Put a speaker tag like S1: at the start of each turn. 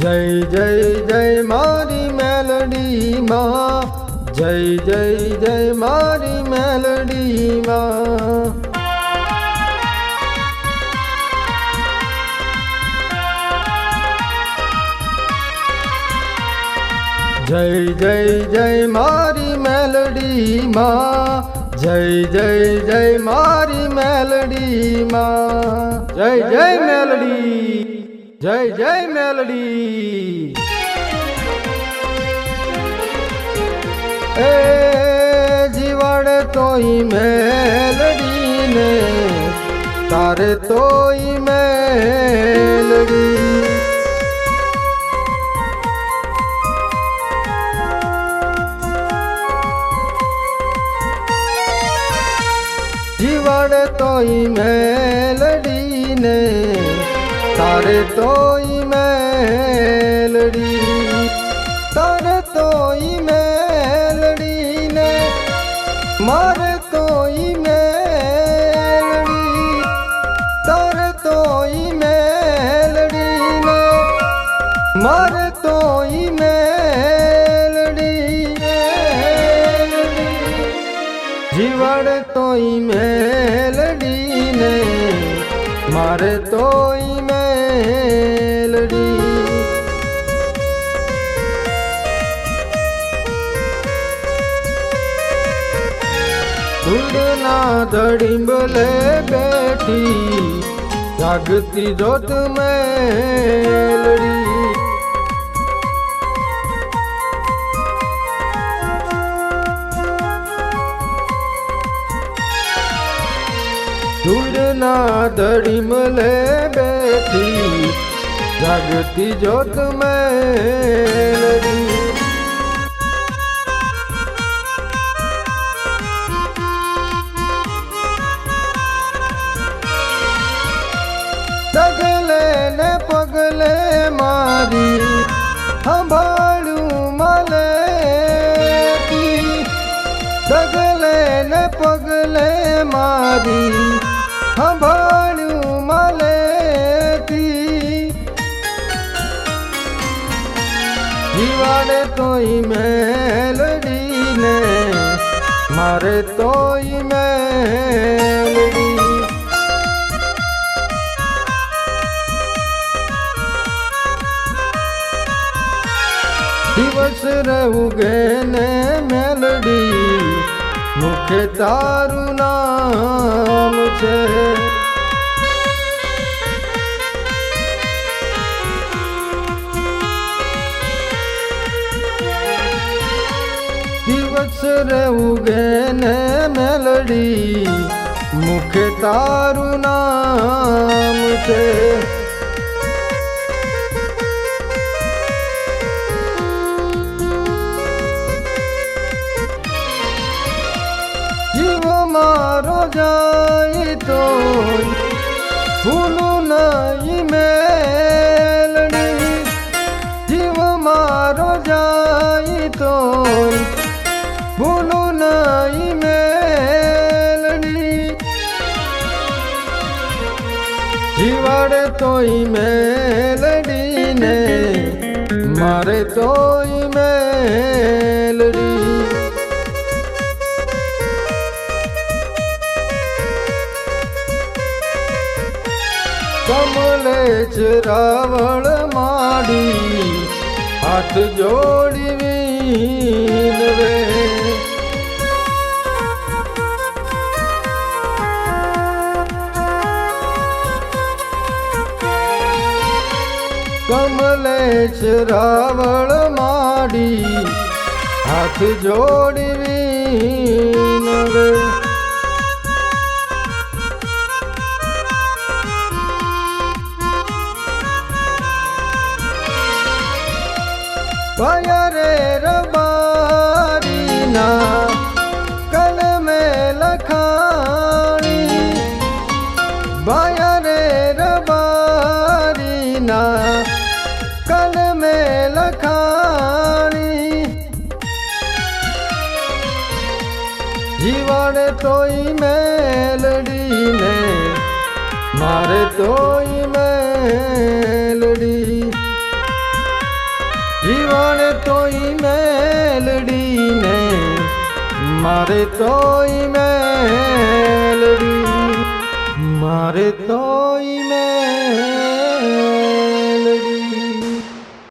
S1: જય જય જય મારી મેલડીમાં. જય જય જય મારી મેલડીમાં. જય જય જય મારી મેલડીમાં. જય જય જય મારી મેલડીમાં. જય જય મેલડી. જય જય મેલડી. એ જીવડ તોય મેલડીને તારે તોય મેલડી. જીવડ તોય મેલડીને તારે તોય મેલડી, તારે તોય મેલડીને, મારે તોય મેલડી, તારે તોય મેલડીને, મારે તોય મેલડી જીવડ તોય મેલડીને, મારે તોય ધડીંબલે બેઠી જાગતી જોત મેલડી. ધૂળના ધડીમલે બેઠી જાગતી જોત મેલડી. સંભાળું મલે ડગલે ને પગલે મારી સંભાળ્યું મલે જીવાડે તોય મેલડીને મારે તોય મેલડી દિવસ રહું ગેને મેલડી. મુખે તારું નામ છે. દિવસ રહું ગેને મેલડી. મુખે તારું નામ છે. મારો જાય તો ભૂલું નહીં મેલણી જીવ મારો જાય તો ભૂલું નહીં મેલણી જીવાડે તોય મેલડીને, મારે તોય મેલડી. કમલે રાવળ માડી હાથ જોડી વીનવે કમલે રાવળ માડી હાથ જોડી વીનવે તમે લખાણી. જીવાડે તોય મેલડીને મારે તોય મેલડી. જીવાડે તોય મેલડીને મારે તોય મેલડી. મારે તોય મેલડી.